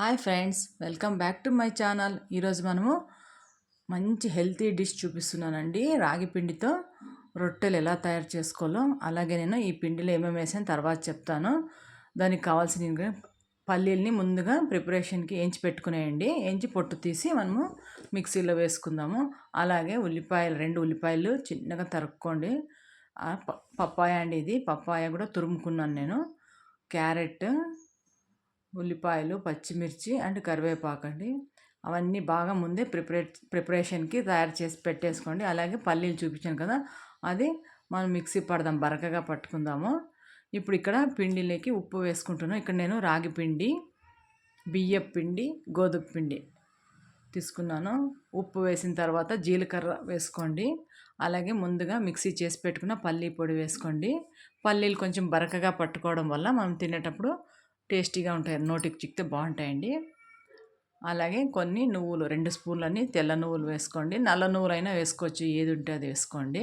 Hi friends welcome back to my channel. ఈరోజు మనము మంచి హెల్తీ డిష్ చూపిస్తున్నానండి. రాగి పిండితో రొట్టెలు ఎలా తయారు చేసుకోవాలో అలాగే నేను ఈ పిండిలో ఏమేమి వేసాను తర్వాత చెప్తాను. దానికి కావాల్సిన ఇంగ్రీ- పల్లీల్ని ముందుగా ప్రిపరేషన్కి ఎంచి పెట్టుకునేయండి. ఏంచి పొట్టు తీసి మనము మిక్సీలో వేసుకుందాము. అలాగే ఉల్లిపాయలు రెండు ఉల్లిపాయలు చిన్నగా తరుక్కోండి. పప్పాయ అండి ఇది. పప్పాయ కూడా తురుముకున్నాను నేను. క్యారెట్ ఉల్లిపాయలు పచ్చిమిర్చి అండ్ కరివేపాకు అండి. అవన్నీ బాగా ముందే ప్రిపరే ప్రిపరేషన్కి తయారు చేసి పెట్టేసుకోండి. అలాగే పల్లీలు చూపించాను కదా అది మనం మిక్సీ పడదాం బరకగా పట్టుకుందాము. ఇప్పుడు ఇక్కడ పిండిలోకి ఉప్పు వేసుకుంటున్నాను ఇక్కడ నేను రాగి పిండి బియ్యం పిండి గోధుమ పిండి తీసుకున్నాను. ఉప్పు వేసిన తర్వాత జీలకర్ర వేసుకోండి. అలాగే ముందుగా మిక్సీ చేసి పెట్టుకున్న పల్లీ పొడి వేసుకోండి. పల్లీలు కొంచెం బరకగా పట్టుకోవడం వల్ల మనం తినేటప్పుడు టేస్టీగా ఉంటాయి. నోటికి చిక్కితే బాగుంటాయండి. అలాగే కొన్ని నువ్వులు రెండు స్పూన్లని తెల్ల నువ్వులు వేసుకోండి. నల్ల నువ్వులైనా వేసుకోవచ్చు. ఏది ఉంటే అది వేసుకోండి.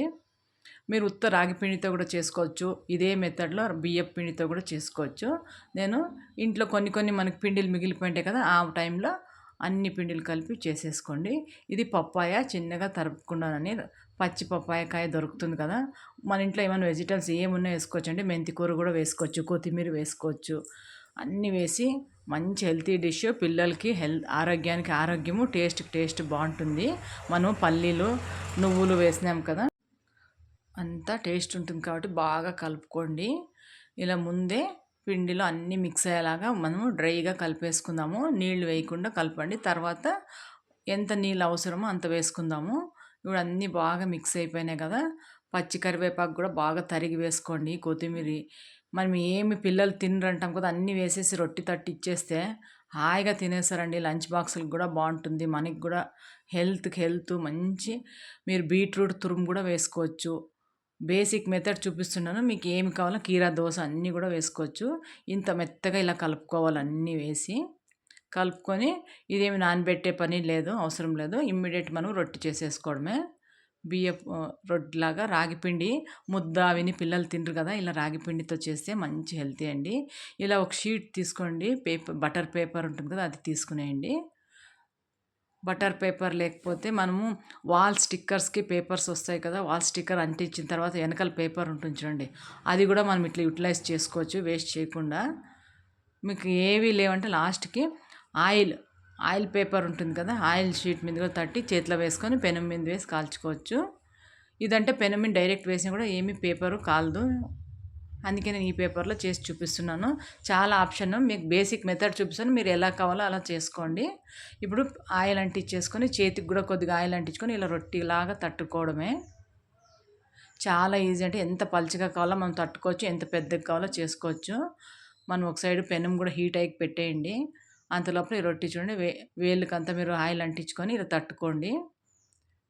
మీరు ఉత్త రాగి పిండితో కూడా చేసుకోవచ్చు. ఇదే మెథడ్లో బియ్యం పిండితో కూడా చేసుకోవచ్చు. నేను ఇంట్లో కొన్ని కొన్ని మనకి పిండిలు మిగిలిపోయింటాయి కదా ఆ టైంలో అన్ని పిండిలు కలిపి చేసేసుకోండి. ఇది పప్పాయ చిన్నగా తరుపుకున్నానని పచ్చి పప్పాయ కాయ దొరుకుతుంది కదా మన ఇంట్లో ఏమైనా వెజిటల్స్ ఏమున్నా వేసుకోవచ్చు అంటే మెంతికూర కూడా వేసుకోవచ్చు. కొత్తిమీర వేసుకోవచ్చు. అన్నీ వేసి మంచి హెల్తీ డిష్ పిల్లలకి హెల్త్ ఆరోగ్యానికి ఆరోగ్యము టేస్ట్కి టేస్ట్ బాగుంటుంది. మనం పల్లీలు నువ్వులు వేసినాం కదా అంతా టేస్ట్ ఉంటుంది కాబట్టి బాగా కలుపుకోండి. ఇలా ముందే పిండిలో అన్నీ మిక్స్ అయ్యేలాగా మనము డ్రైగా కలిపేసుకుందాము. నీళ్ళు వేయకుండా కలపండి. తర్వాత ఎంత నీళ్ళు అవసరమో అంత వేసుకుందాము. ఇప్పుడు అన్నీ బాగా మిక్స్ అయిపోయినాయి కదా పచ్చి కరివేపాకు కూడా బాగా తరిగి వేసుకోండి కొత్తిమీర. మనం ఏమి పిల్లలు తినరంటాం కదా అన్నీ వేసేసి రొట్టి తట్టి ఇచ్చేస్తే హాయిగా తినేసారండి లంచ్ బాక్సులకు కూడా బాగుంటుంది. మనకి కూడా హెల్త్కి హెల్త్ మంచి. మీరు బీట్రూట్ తురుము కూడా వేసుకోవచ్చు. బేసిక్ మెథడ్ చూపిస్తున్నాను. మీకు ఏమి కావాలో కీరా దోశ అన్నీ కూడా వేసుకోవచ్చు. ఇంత మెత్తగా ఇలా కలుపుకోవాలి అన్నీ వేసి. కలుపుకొని ఇదేమి నానబెట్టే పని లేదు అవసరం లేదు. ఇమ్మీడియట్ మనం రొట్టి చేసేసుకోవడమే. బియ్యపు రొట్టెలాగా రాగిపిండి ముద్ద విని పిల్లలు తినరు కదా ఇలా రాగిపిండితో చేస్తే మంచి హెల్తీ అండి. ఇలా ఒక షీట్ తీసుకోండి. పేపర్ బటర్ పేపర్ ఉంటుంది కదా అది తీసుకునేయండి. బటర్ పేపర్ లేకపోతే మనము వాల్ స్టిక్కర్స్కి పేపర్స్ వస్తాయి కదా వాల్ స్టిక్కర్ అంటించిన తర్వాత వెనకాల పేపర్ ఉంటుంది చూడండి. అది కూడా మనం ఇట్లా యూటిలైజ్ చేసుకోవచ్చు వేస్ట్ చేయకుండా. మీకు ఏవి లేవంటే లాస్ట్కి ఆయిల్ ఆయిల్ పేపర్ ఉంటుంది కదా ఆయిల్ షీట్ మీద కూడా తట్టి చేతిలో వేసుకొని పెనం మీద వేసి కాల్చుకోవచ్చు. ఇదంటే పెనం మీద డైరెక్ట్ వేసినా కూడా ఏమీ పేపరు కాలదు. అందుకే నేను ఈ పేపర్లో చేసి చూపిస్తున్నాను. చాలా ఆప్షన్. మీకు బేసిక్ మెథడ్ చూపిస్తాను. మీరు ఎలా కావాలో అలా చేసుకోండి. ఇప్పుడు ఆయిల్ అంటించేసుకొని చేతికి కూడా కొద్దిగా ఆయిల్ అంటించుకొని ఇలా రొట్టిలాగా తట్టుకోవడమే. చాలా ఈజీ అంటే ఎంత పలుచగా కావాలో మనం తట్టుకోవచ్చు. ఎంత పెద్దగా కావాలో చేసుకోవచ్చు. మనం ఒక సైడ్ పెనం కూడా హీట్ అయ్యి పెట్టేయండి. అంతలోపల ఈ రొట్టి చూడండి వే వేళ్ళకంతా మీరు ఆయిల్ అంటించుకొని ఇలా తట్టుకోండి.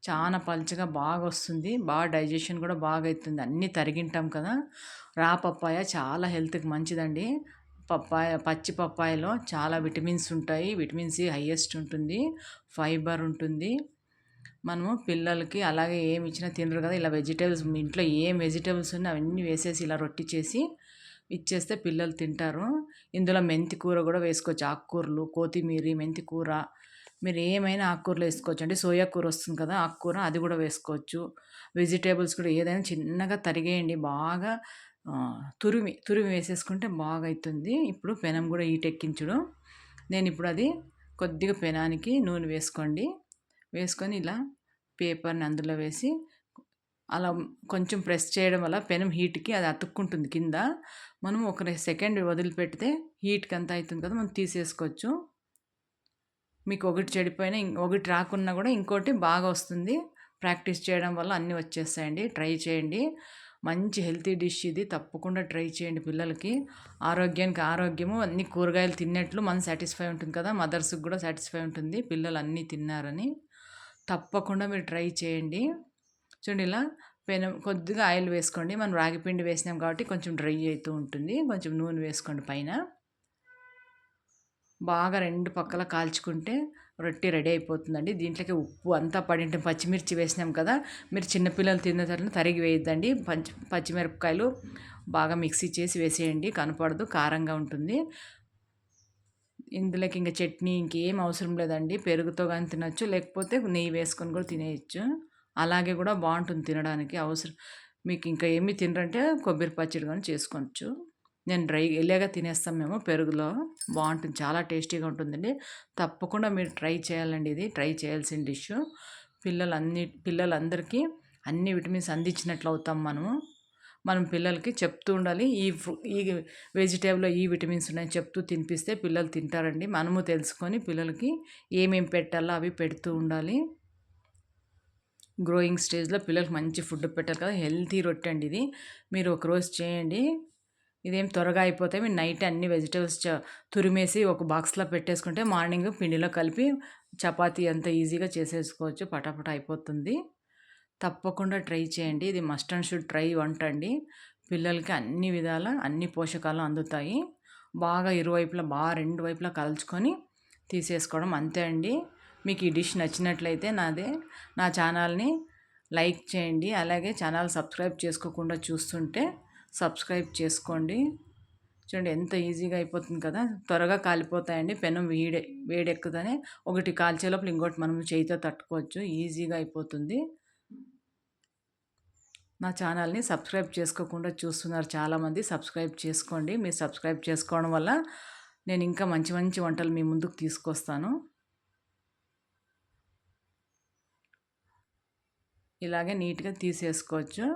చాలా పలుచగా బాగా వస్తుంది. బాగా డైజెషన్ కూడా బాగా అవుతుంది అన్నీ తరిగింటాం కదా. రా పప్పాయ చాలా హెల్త్కి మంచిదండి. పప్పాయ పచ్చి పప్పాయలో చాలా విటమిన్స్ ఉంటాయి. విటమిన్ సి హయ్యెస్ట్ ఉంటుంది. ఫైబర్ ఉంటుంది. మనము పిల్లలకి అలాగే ఏమి ఇచ్చినా తినరు కదా. ఇలా వెజిటేబుల్స్ మీ ఇంట్లో ఏం వెజిటేబుల్స్ ఉన్నా అవన్నీ వేసేసి ఇలా రొట్టి చేసి ఇచ్చేస్తే పిల్లలు తింటారు. ఇందులో మెంతి కూర కూడా వేసుకోవచ్చు. ఆకుకూరలు కొత్తిమీర మెంతి కూర. మీరు ఏమైనా ఆకుకూరలు వేసుకోవచ్చు. అంటే సోయా కూర వస్తుంది కదా ఆకుకూర అది కూడా వేసుకోవచ్చు. వెజిటేబుల్స్ కూడా ఏదైనా చిన్నగా తరిగేయండి. బాగా తురిమి తురిమి వేసేసుకుంటే బాగా అవుతుంది ఇప్పుడు పెనం కూడా ఈటెక్కించడం నేను ఇప్పుడు అది కొద్దిగా పెనానికి నూనె వేసుకోండి. వేసుకొని ఇలా పేపర్ని అందులో వేసి అలా కొంచెం ప్రెస్ చేయడం వల్ల పెనం హీట్కి అది అతుక్కుంటుంది కింద. మనం ఒక సెకండ్ వదిలిపెడితే హీట్కి అంతా అవుతుంది కదా మనం తీసేసుకోవచ్చు. మీకు ఒకటి చెడిపోయినా ఒకటి రాకున్నా కూడా ఇంకోటి బాగా వస్తుంది. ప్రాక్టీస్ చేయడం వల్ల అన్నీ వచ్చేస్తాయండి. ట్రై చేయండి. మంచి హెల్తీ డిష్ ఇది. తప్పకుండా ట్రై చేయండి పిల్లలకి. ఆరోగ్యానికి ఆరోగ్యము అన్ని కూరగాయలు తిన్నట్లు మనం సాటిస్ఫై ఉంటుంది కదా మదర్స్కి కూడా సాటిస్ఫై ఉంటుంది. పిల్లలు అన్నీ తిన్నారని తప్పకుండా మీరు ట్రై చేయండి. చూడండి ఇలా పెనం కొద్దిగా ఆయిల్ వేసుకోండి. మనం రాగిపిండి వేసినాం కాబట్టి కొంచెం డ్రై అవుతూ ఉంటుంది. కొంచెం నూనె వేసుకోండి పైన. బాగా రెండు పక్కల కాల్చుకుంటే రొట్టె రెడీ అయిపోతుందండి. దీంట్లోకి ఉప్పు అంతా పడింటే పచ్చిమిర్చి వేసినాం కదా మీరు చిన్నపిల్లలు తిన్న తర్వాత తరిగి వేయద్దండి. పచ్చి పచ్చిమిరపకాయలు బాగా మిక్సీ చేసి వేసేయండి. కనపడదు కారంగా ఉంటుంది. ఇందులోకి ఇంకా చట్నీ ఇంకేం అవసరం లేదండి. పెరుగుతో కానీ తినచ్చు లేకపోతే నెయ్యి వేసుకొని కూడా తినేయచ్చు. అలాగే కూడా బాగుంటుంది తినడానికి అవసరం. మీకు ఇంకా ఏమి తినరంటే కొబ్బరి పచ్చడి కానీ చేసుకోవచ్చు. నేను డ్రై ఎలాగా తినేస్తాం మేము పెరుగులో. బాగుంటుంది చాలా టేస్టీగా ఉంటుందండి. తప్పకుండా మీరు ట్రై చేయాలండి ఇది ట్రై చేయాల్సిన డిష్. పిల్లలు అన్ని పిల్లలందరికీ అన్ని విటమిన్స్ అందించినట్లు అవుతాం మనము. మనం పిల్లలకి చెప్తూ ఉండాలి ఈ ఈ వెజిటేబుల్లో ఈ విటమిన్స్ ఉన్నాయని చెప్తూ తినిపిస్తే పిల్లలు తింటారండి. మనము తెలుసుకొని పిల్లలకి ఏమేమి పెట్టాలో అవి పెడుతూ ఉండాలి. గ్రోయింగ్ స్టేజ్లో పిల్లలకు మంచి ఫుడ్ పెట్టారు కదా హెల్తీ రొట్టె అండి ఇది. మీరు ఒకరోజు చేయండి. ఇదేం త్వరగా అయిపోతే మీరు నైట్ అన్ని వెజిటేబుల్స్ తురిమేసి ఒక బాక్స్లో పెట్టేసుకుంటే మార్నింగ్ పిండిలో కలిపి చపాతీ అంత ఈజీగా చేసేసుకోవచ్చు. పటాపట అయిపోతుంది. తప్పకుండా ట్రై చేయండి. ఇది మస్ట్ అండ్ షుడ్ ట్రై వంట అండి. పిల్లలకి అన్ని విధాల అన్ని పోషకాలు అందుతాయి. బాగా ఇరువైపులా బాగా రెండు వైపులా కలుచుకొని తీసేసుకోవడం అంతే అండి. మీకు ఈ డిష్ నచ్చినట్లయితే నాదే నా ఛానల్ని లైక్ చేయండి. అలాగే ఛానల్ సబ్స్క్రైబ్ చేసుకోకుండా చూస్తుంటే సబ్స్క్రైబ్ చేసుకోండి. చూడండి ఎంత ఈజీగా అయిపోతుంది కదా. త్వరగా కాలిపోతాయండి. పెనం వేడే వేడెక్కుదని ఒకటి కాల్చే లోపల ఇంకోటి మనం చేయితో తట్టుకోవచ్చు. ఈజీగా అయిపోతుంది. నా ఛానల్ని సబ్స్క్రైబ్ చేసుకోకుండా చూస్తున్నారు చాలామంది. సబ్స్క్రైబ్ చేసుకోండి. మీరు సబ్స్క్రైబ్ చేసుకోవడం వల్ల నేను ఇంకా మంచి మంచి వంటలు మీ ముందుకు తీసుకొస్తాను. ఇలాగే నీట్గా తీసేసుకోవచ్చు.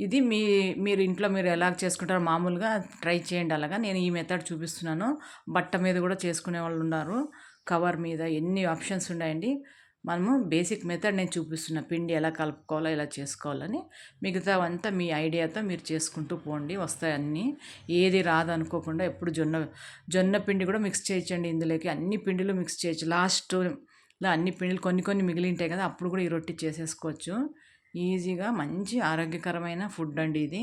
ఇది మీ మీరు ఇంట్లో మీరు ఎలా చేసుకుంటారో మామూలుగా ట్రై చేయండి అలాగా. నేను ఈ మెథడ్ చూపిస్తున్నాను. బట్ట మీద కూడా చేసుకునే వాళ్ళు ఉన్నారు. కవర్ మీద ఎన్ని ఆప్షన్స్ ఉన్నాయండి. మనము బేసిక్ మెథడ్ నేను చూపిస్తున్నా పిండి ఎలా కలుపుకోవాలో ఎలా చేసుకోవాలని. మిగతా అంతా మీ ఐడియాతో మీరు చేసుకుంటూ పోండి. వస్తాయి అన్నీ. ఏది రాదనుకోకుండా ఎప్పుడు జొన్న జొన్న పిండి కూడా మిక్స్ చేయించండి ఇందులోకి అన్ని పిండిలు మిక్స్ చేయొచ్చు. లాస్ట్ ఇలా అన్ని పిండిలు కొన్ని కొన్ని మిగిలి ఉంటాయి కదా అప్పుడు కూడా ఈ రొట్టి చేసేసుకోవచ్చు. ఈజీగా మంచి ఆరోగ్యకరమైన ఫుడ్ అండి ఇది.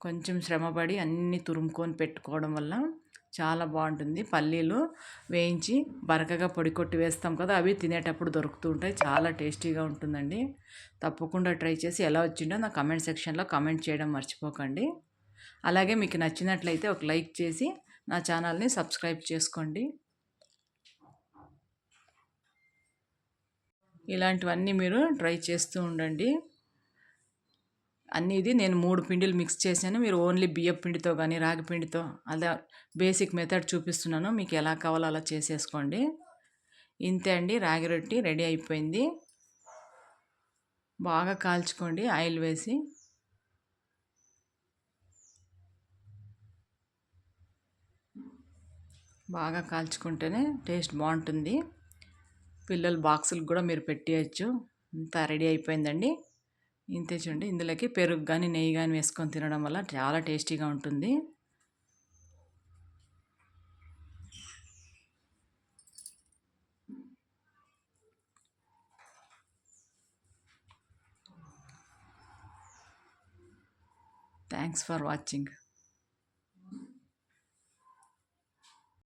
కొంచెం శ్రమపడి అన్నీ తురుముకొని పెట్టుకోవడం వల్ల చాలా బాగుంటుంది. పల్లీలు వేయించి బరకగా పొడి కొట్టి వేస్తాం కదా అవి తినేటప్పుడు దొరుకుతూ ఉంటాయి. చాలా టేస్టీగా ఉంటుందండి. తప్పకుండా ట్రై చేసి ఎలా వచ్చిందో నా కమెంట్ సెక్షన్లో కమెంట్ చేయడం మర్చిపోకండి. అలాగే మీకు నచ్చినట్లయితే ఒక లైక్ చేసి నా ఛానల్ని సబ్స్క్రైబ్ చేసుకోండి. ఇలాంటివన్నీ మీరు ట్రై చేస్తూ ఉండండి. అన్నీ ఇది నేను మూడు పిండిలు మిక్స్ చేశాను. మీరు ఓన్లీ బియ్యం పిండితో కానీ రాగి పిండితో అలా బేసిక్ మెథడ్ చూపిస్తున్నాను. మీకు ఎలా కావాలో అలా చేసేసుకోండి. ఇంతే అండి. రాగి రొట్టి రెడీ అయిపోయింది. బాగా కాల్చుకోండి ఆయిల్ వేసి. బాగా కాల్చుకుంటేనే టేస్ట్ బాగుంటుంది. పిల్లల బాక్సులకు కూడా మీరు పెట్టేయచ్చు. ఇంత రెడీ అయిపోయిందండి. ఇంతే చూడండి ఇందులోకి పెరుగు కానీ నెయ్యి కానీ వేసుకొని తినడం వల్ల చాలా టేస్టీగా ఉంటుంది. Thanks for watching.